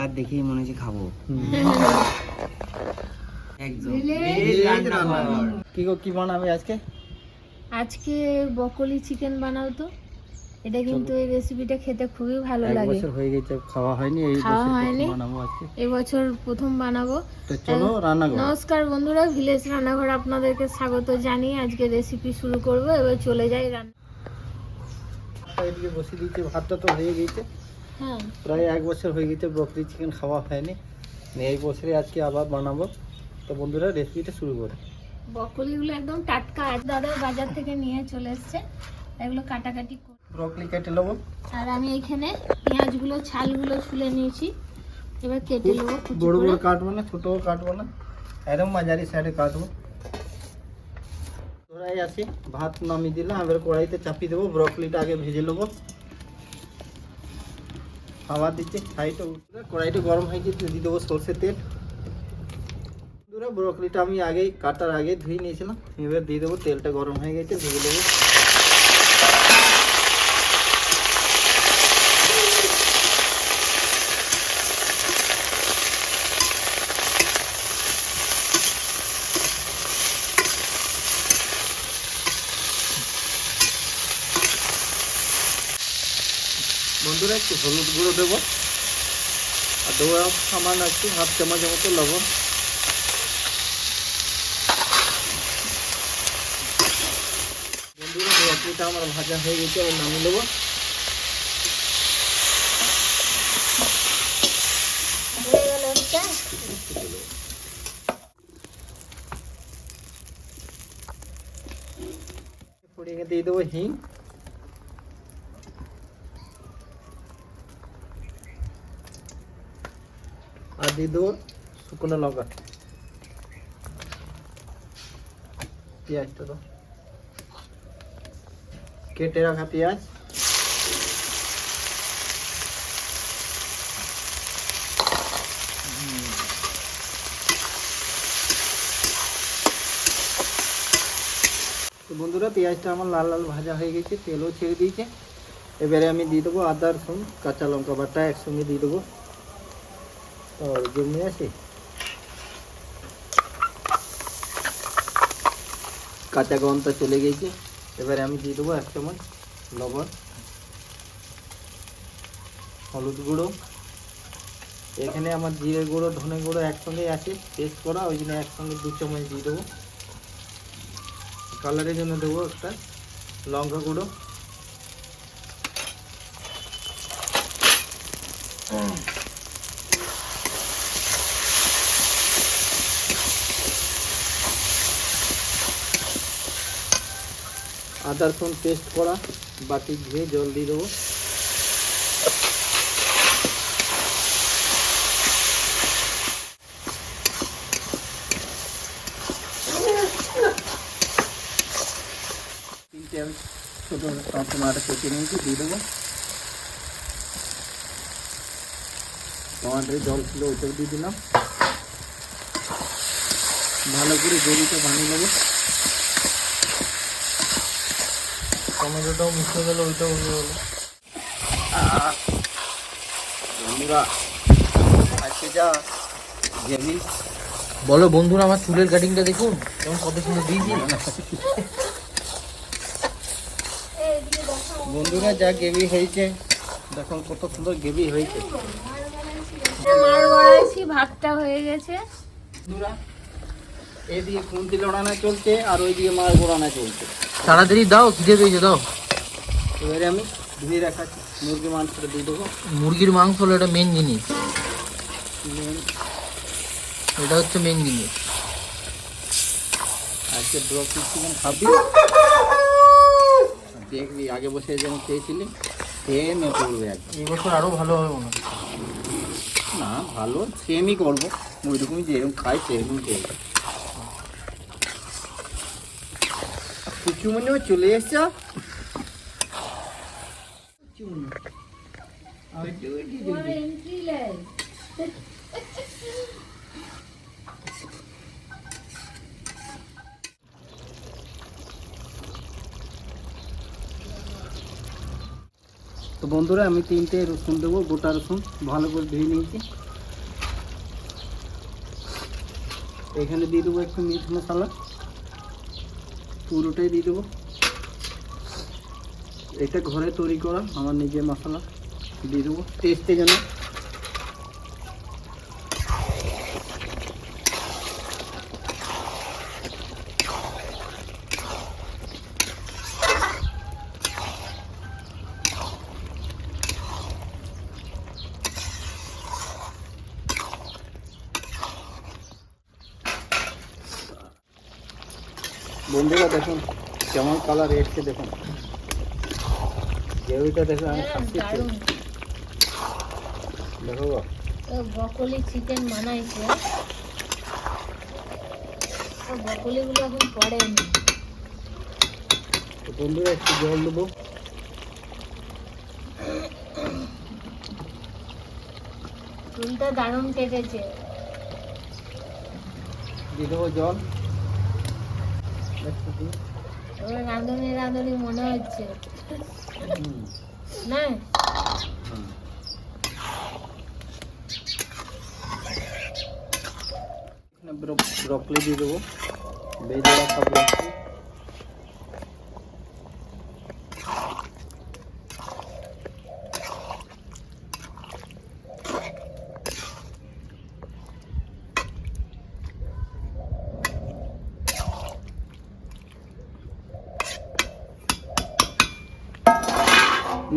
আর দেখেই মনে হচ্ছে খাব। একদম। কি গো কি বানাবে আজকে? আজকে বকলি চিকেন বানাও তো। এটা কিন্তু এই রেসিপিটা খেতে খুবই ভালো এক লাগে। বছর হয়ে গেছে খাওয়া হয়নি এই বছর বানাবো আজকে। এবছর প্রথম বানাবো। তো চলো রান্না করো নমস্কার বন্ধুরা ভিলেজ রান্নাঘর আপনাদেরকে স্বাগত জানিয়ে আজকে রেসিপি শুরু করব। এবার চলে যাই রান্না এদিকে বসিয়ে দিয়েছি ভাতটা তো হয়ে গেছে। প্রায় এক বছর হয়ে গেছে ব্রকলি চিকেন খাওয়া হয়নি। এই বছরে আজকে আবার বানাবো। তো বন্ধুরা রেসিপিটা শুরু করে। বকলিগুলো একদম টাটকা আজ দাদা বাজার থেকে নিয়ে চলে এসছে। এগুলো কাটাকাটি ব্রকলি কেটে নেব। আর আমি এখানে পেঁয়াজগুলো ছালগুলো ছুলে নিয়েছি। এবার কেটে নেব বড় বড় কাটবো না ছোটও কাটবো না। একদম মাঝারি সাইডে কাটবো। কড়াই আসি ভাত নামিয়ে দিলাম। এবার কড়াইতে চাপিয়ে দেবো। ব্রকলিটা আগে ভেজে নেব। খাবার দিচ্ছে সাইডে কড়াইটা গরম হয়ে গেছে, দিয়ে দেবো সর্ষের তেল। বন্ধুরা ব্রকলিটা আমি আগেই, কাটার আগে ধুয়ে নিয়েছিলাম, এবার দিয়ে দেবো তেলটা গরম হয়ে গেছে, ধুয়ে দেবো। বন্ধুরা, একটু হলুদ গুঁড়ো দেবো। আর দেবো সামান্য একটু হাফ চামচ মতো লবণ। বন্ধুরা আমার ভাজা হয়ে গেছে, এবার নামিয়ে পড়িয়ে দিয়ে দেবো হিং। দিয়ে দেবো শুকনো লঙ্কা। পেঁয়াজটা তো কেটে রাখা পেঁয়াজ। বন্ধুরা, পেঁয়াজটা আমার লাল লাল ভাজা হয়ে গেছে, তেলও ছেড়ে দিয়েছে। এবারে আমি দিয়ে দেবো আদা রসুন, কাঁচা লঙ্কা বাটা একসঙ্গে দিয়ে দেবো। আর জমে আছে কাঁচা গমটা চলে গেছে। এবারে আমি দিয়ে দেবো এক চামচ লবণ হলুদ গুঁড়ো। এখানে আমার জিরে গুঁড়ো ধনে গুঁড়ো একসঙ্গে আছে পেস্ট করা ওই জন্য একসঙ্গে দু চামচ দিয়ে দেবো। কালারের জন্য দেবো একটা লঙ্কা গুঁড়ো। আদা রসুন পেস্ট করা, বাটি ধুয়ে জল দিয়ে দেবো। তিনটে ছোটো টমাটো কেটে নিয়েছি, দিয়ে দেবো। টমাটোর জল ছিল, ওইটাও দিয়ে দিলাম। ভালো করে গ্রেভিটা বানিয়ে নেব। টমেটোটাও মিশে গেলো ওইটাও হয়ে গেলো। বন্ধুরা আজকে যা গ্রেভি বলো বন্ধুরা আমার চুলের কাটিংটা দেখুন। কেমন কত সুন্দর দিয়েছি বন্ধুরা যা গ্রেভি হয়েছে দেখুন কত সুন্দর গ্রেভি হয়েছে। মার গড়াইছি ভাতটা হয়ে গেছে। বন্ধুরা এদিকে খুন্তি লড়ানো চলছে আর ওইদিকে মাছ গোড়ানো চলছে। তাড়াতাড়ি দাও খিদে পেয়েছে দাও। এবারে আমি ধুয়ে রাখা মুরগি মাংসটা দিয়ে দেবো। মুরগির মাংস হলো এটা মেন জিনিস। এটা হচ্ছে মেন জিনিস। আজকে ব্রকলি চিকেন খাবি। দেখবি আগে বসে যেমন খেয়েছিলি খেয়ে মে পড়বে একদম। এই বছর আরও ভালো হবে মনে না ভালো সেমই করব। ওই রকমই যেরকম খাই সেরকম করব চুমনিও চলে এসছো। তো বন্ধুরা, আমি তিনটে রসুন দেবো, গোটা রসুন, ভালো করে ধুয়ে নিয়েছি। এখানে দিয়ে দেবো একটু মিট মশালা। পুরোটাই দিয়ে দেবো। এটা ঘরে তৈরি করা আমার নিজের মশলা দিয়ে দেবো। টেস্টে জন্য বন্ধুরা দেখুন কেমন কালার এসছে দেখুন। গ্রেভিটা দেখুন আমি খাচ্ছি দেখো বকলি চিকেন বানাইছে। বকলিগুলো এখন পড়েনি। বন্ধুরা একটু জল দেবো। চুলটা দারুণ কেটেছে। দিয়ে দেবো জল। রাঁধুনি রাঁধুনি মনে হচ্ছে। না ব্রকলি দিয়ে দেবো। বেজে রাখা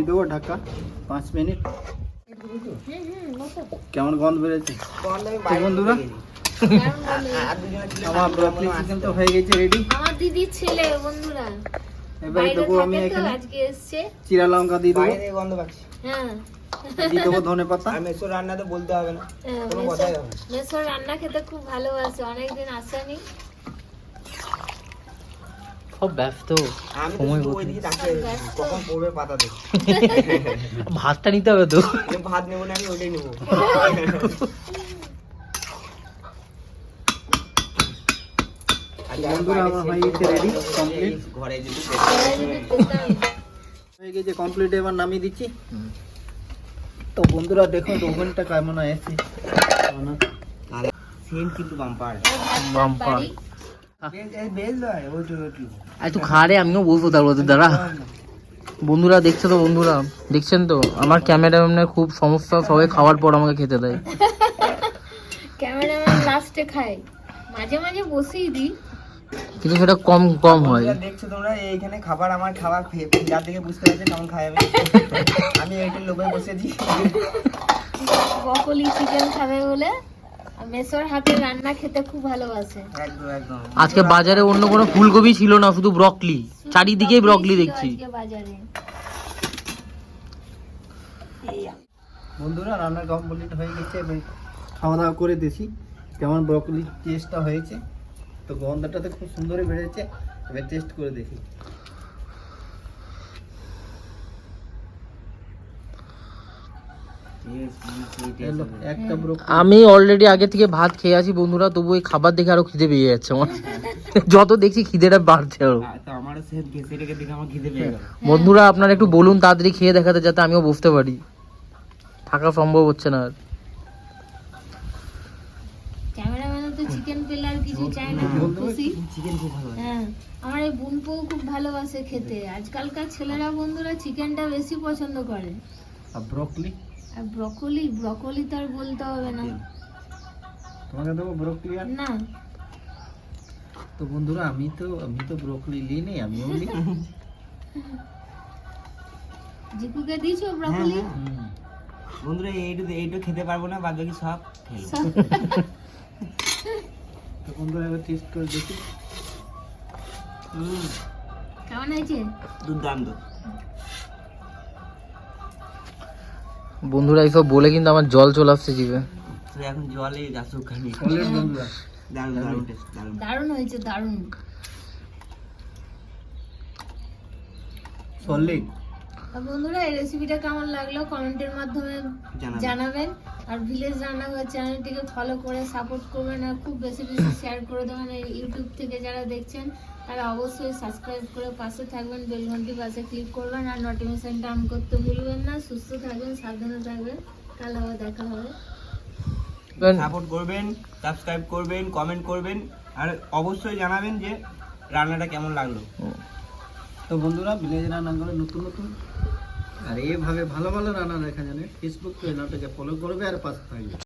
দিয়ে দেবো ঢাকা পাঁচ মিনিট। কেমন গন্ধ বেরোচ্ছে? বন্ধুরা? আমার ব্রকলি চিকেন তো হয়ে গেছে রেডি আমার দিদির ছেলে বন্ধুরা। এবারে দেবো আমি এখানে। আজকে এসছে। চিরা লঙ্কা দিয়ে দেবো। গন্ধ পাচ্ছি। হ্যাঁ। দিয়ে দেবো ধনে পাতা। মেসোর রান্না তো বলতে হবে না। হ্যাঁ, কোনো কথাই হবে না। মেসোর রান্না খেতে খুব ভালোবাসে অনেকদিন আসেনি। সব ব্যস্ত সময়। কখন পড়বে পাতা ভাতটা নিতে হবে তো। ভাত নেব না আমি ওইটাই নেব। বন্ধুরা আমার হয়ে গেছে রেডি কমপ্লিট ঘরে যদি পেতাম। হয়ে গেছে কমপ্লিট এবার নামিয়ে দিচ্ছি। তো বন্ধুরা দেখুন ওভেনটা কেমন এসেছে সেম কিন্তু বাম্পার। একটু খা রে আমিও বলব তার মধ্যে দাঁড়া। বন্ধুরা দেখছ তো বন্ধুরা? দেখছেন তো? আমার ক্যামেরাম্যানের খুব সমস্যা সবাই খাওয়ার পর আমাকে খেতে দেয়। ক্যামেরাম্যান লাস্টে খায়। মাঝে মাঝে বসেই দিই। কিন্তু সেটা কম কম হয়। দেখছ তোমরা এইখানে খাবার আমার খাবার ফিগার দেখে বুঝতে পারছ কেমন খাই আমি। আমি এইটার লোভে বসেছি বকলি চিকেন খাবে বলে মেসোর হাতে রান্না খেতে খুব ভালোবাসে। একদম একদম। আজকে বাজারে অন্য কোনো ফুলকপি ছিল না শুধু ব্রকলি চারিদিকেই ব্রকলি দেখছি। বাজারে। বন্ধুরা রান্নার কমপ্লিট হয়ে গেছে এবার খাওয়া দাওয়া করে দিয়েছি। কেমন ব্রকলি টেস্টটা হয়েছে? তো গন্ধটা তো খুব সুন্দরই বেড়েছে এবার টেস্ট করে দেখি এলো একটা ব্রকলি আমি অলরেডি আগে থেকে ভাত খেয়ে আছি বন্ধুরা তবু এই খাবার দেখে আরও খিদে পেয়ে যাচ্ছে আমার। যত দেখছি খিদেটা বাড়ছে আরও। গেল। বন্ধুরা আপনারা একটু বলুন তাড়াতাড়ি খেয়ে দেখাতে যাতে আমিও বুঝতে পারি। থাকা সম্ভব হচ্ছে না আর। ক্যামেরাম্যানও তো চিকেন পেলে আর কিছু চায় না খুব খুশি চিকেন খুব ভালো হ্যাঁ আমার এই বোনপো খুব ভালোবাসে খেতে। আজকালকার ছেলেরা বন্ধুরা চিকেনটা বেশি পছন্দ করে। আর ব্রকলি আর ব্রকলি ব্রকলি তো আর বলতে হবে না। তোমাকে দেবো ব্রকলি আর? না। তো বন্ধুরা আমি তো আমি তো ব্রকলি নিই নি আমিও নিই। জিকুকে দিয়েছ ব্রকলি বন্ধুরা এইটু এইটু খেতে পারব না বাদ বাকি সব খেলো। তো বন্ধুরা এবার টেস্ট করে দেখি। কেমন হয়েছে? দুর্দান্ত। বন্ধুরা এইসব বলে কিন্তু আমার জল চলে আসছে জিভে। এখন জলে আসুক খানি Solid বন্ধুরা। দারুণ দারুণ দারুণ। দারুণ হয়েছে দারুণ। সলিড বন্ধুরা এই রেসিপিটা কেমন লাগল? কমেন্টের মাধ্যমে জানাবেন। জানাবেন। আর ভিলেজ রান্নাঘর চ্যানেলটিকে ফলো করে সাপোর্ট করবেন আর খুব বেশি বেশি শেয়ার করে দেবেন ইউটিউব থেকে যারা দেখছেন। তারা অবশ্যই সাবস্ক্রাইব করে পাশে থাকবেন বেল ঘন্টি পাশে ক্লিক করবেন আর নোটিফিকেশনটা অন করতে ভুলবেন না। সুস্থ থাকবেন সাবধানে থাকবেন। কাল আবার দেখা হবে। সাপোর্ট করবেন সাবস্ক্রাইব করবেন কমেন্ট করবেন আর অবশ্যই জানাবেন যে রান্নাটা কেমন লাগল। তো বন্ধুরা ভিলেজ রান্নাগুলো নতুন নতুন আর এইভাবে ভালো ভালো রান্না দেখা জানে ফেসবুক পেজটাকে ফলো করবে আর পাশে থাকবে।